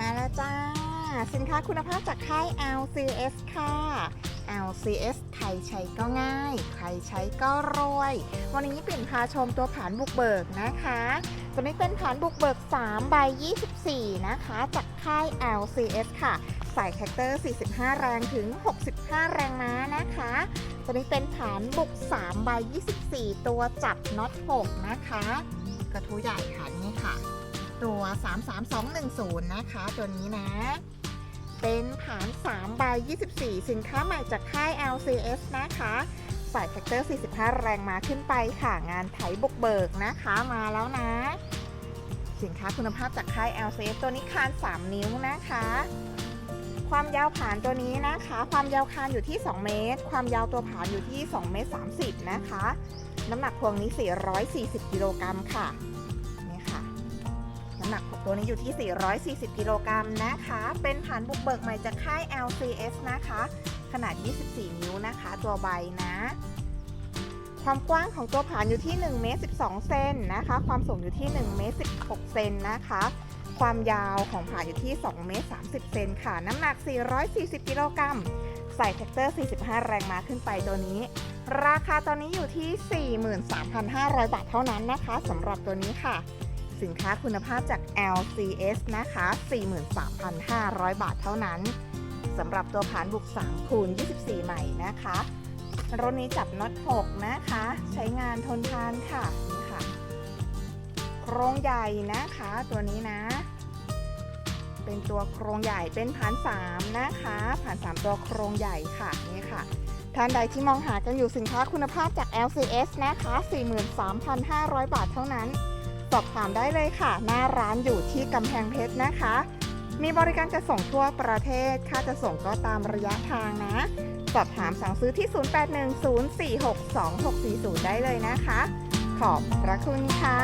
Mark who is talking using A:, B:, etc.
A: มาแล้วจ้า สินค้าคุณภาพจากค่าย LCS ค่ะ LCS ใครใช้ก็ง่าย ใครใช้ก็รวย วันนี้ปิ่นพาชมตัวผานบุกเบิกนะคะตัวนี้เป็นผานบุกเบิก3ใบ 24 นะคะ จากค่าย LCS ค่ะ ใส่แท็กเตอร์ 45 แรงถึง 65 แรงม้านะคะตัวนี้เป็นผานบุก3ใบ 24 ตัวจับน็อต6นะคะ กระทู้ใหญ่ค่ะนี่ค่ะ ตัว 33210 นะคะตัวนี้นะ เป็นผาน3ใบ24 สินค้าใหม่จากค่าย LCS นะคะใส่แฟกเตอร์ 45 แรงมาขึ้นไปค่ะงานไถบุกเบิกนะคะมาแล้วนะ สินค้าคุณภาพจากค่าย LCS ตัวนี้คาน 3 นิ้วนะคะ ความยาวผานตัวนี้นะคะ ความยาวคานอยู่ที่ 2 เมตร ความยาวตัวผานอยู่ที่ 2 เมตร 30 นะคะ น้ำหนักพวงนี้ 440 กิโลกรัมค่ะ น้ำหนักของตัวนี้อยู่ที่ 440 กิโลกรัมนะคะ เป็นฐานบุกเบิกใหม่จากค่าย LCS นะคะ ขนาด 24 นิ้วนะคะ ตัวใบนะ ความกว้างของตัวผานอยู่ที่1เมตร12 เซนนะคะ ความสูงอยู่ที่1เมตร16 เซนนะคะ ความยาวของผานอยู่ที่2เมตร30 เซนค่ะ น้ำหนัก 440 กิโลกรัม ใส่แท็กเตอร์ 45 แรงม้าขึ้นไปตัวนี้ ราคาตอนนี้อยู่ที่ 43,500 บาทเท่านั้นนะคะสำหรับตัวนี้ค่ะ สินค้าคุณภาพจาก LCS นะคะ 43,500 บาทเท่านั้นสำหรับตัวผานบุก3คูณ24 ใหม่นะคะรถนี้จับน็อต6นะคะ ใช้งานทนทานค่ะนี่ค่ะ โครงใหญ่นะคะตัวนี้นะ เป็นตัวโครงใหญ่เป็นผาน3นะคะผาน3ตัวโครงใหญ่ค่ะนี่ค่ะท่านใดที่มองหากันอยู่สินค้าคุณภาพจาก LCS นะคะ 43,500 บาทเท่านั้น สอบถามได้เลยค่ะ หน้าร้านอยู่ที่กำแพงเพชรนะคะ มีบริการจะส่งทั่วประเทศ ค่าจะส่งก็ตามระยะทางนะ สอบถามสั่งซื้อที่ 0810462640 ได้เลยนะคะ ขอบพระคุณค่ะ